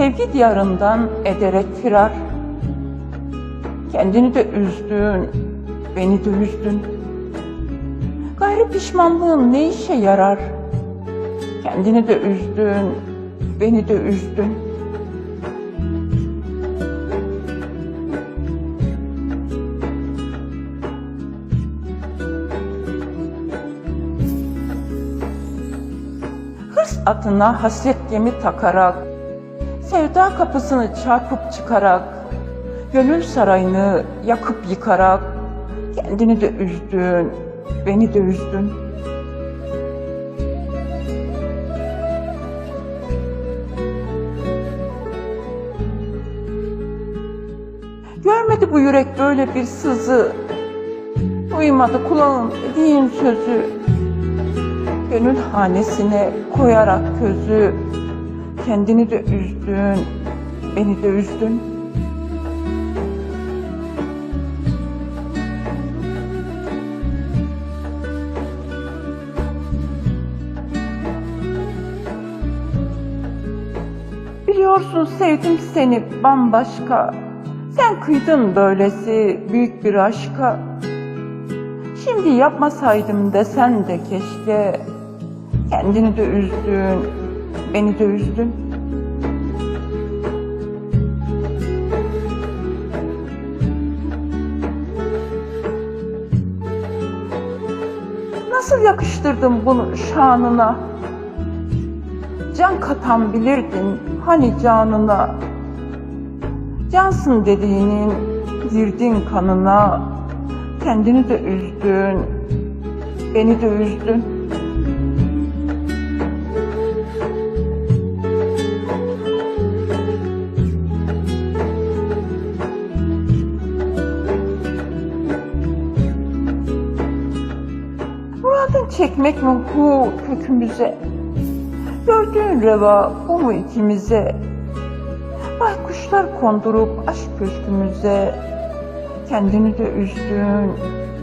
Sevgi diyarından ederek firar. Kendini de üzdün, beni de üzdün. Gayrı pişmanlığın ne işe yarar? Kendini de üzdün, beni de üzdün. Hırs atına hasret gemi takarak, sevda kapısını çarpıp çıkarak, gönül sarayını yakıp yıkarak, kendini de üzdün, beni de üzdün. Görmedi bu yürek böyle bir sızı, duymadı kulağın dediğin sözü, gönül hanesine koyarak közü, kendini de üzdün, beni de üzdün. Biliyorsun sevdim seni bambaşka. Sen kıydın böylesi büyük bir aşka. Şimdi yapmasaydım desen de keşke. Kendini de üzdün, beni de üzdün. Nasıl yakıştırdım bunu şanına? Can katan bilirdin hani canına. Cansın dediğinin girdin kanına. Kendini de üzdün, beni de üzdün. Muradın çekmek mi hu kökümüze? Gördüğün reva bu mu ikimize? Baykuşlar kondurup aşk köşkümüze. Kendini de üzdün,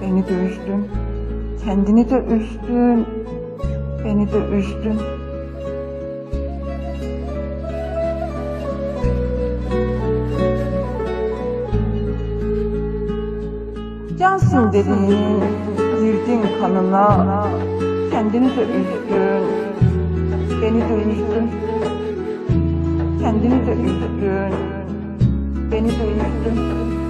beni de üzdün. Kendini de üzdün, beni de üzdün. Cansın dediğin, girdin kanına. Kendini de üzdün, beni de. Kendini de beni de.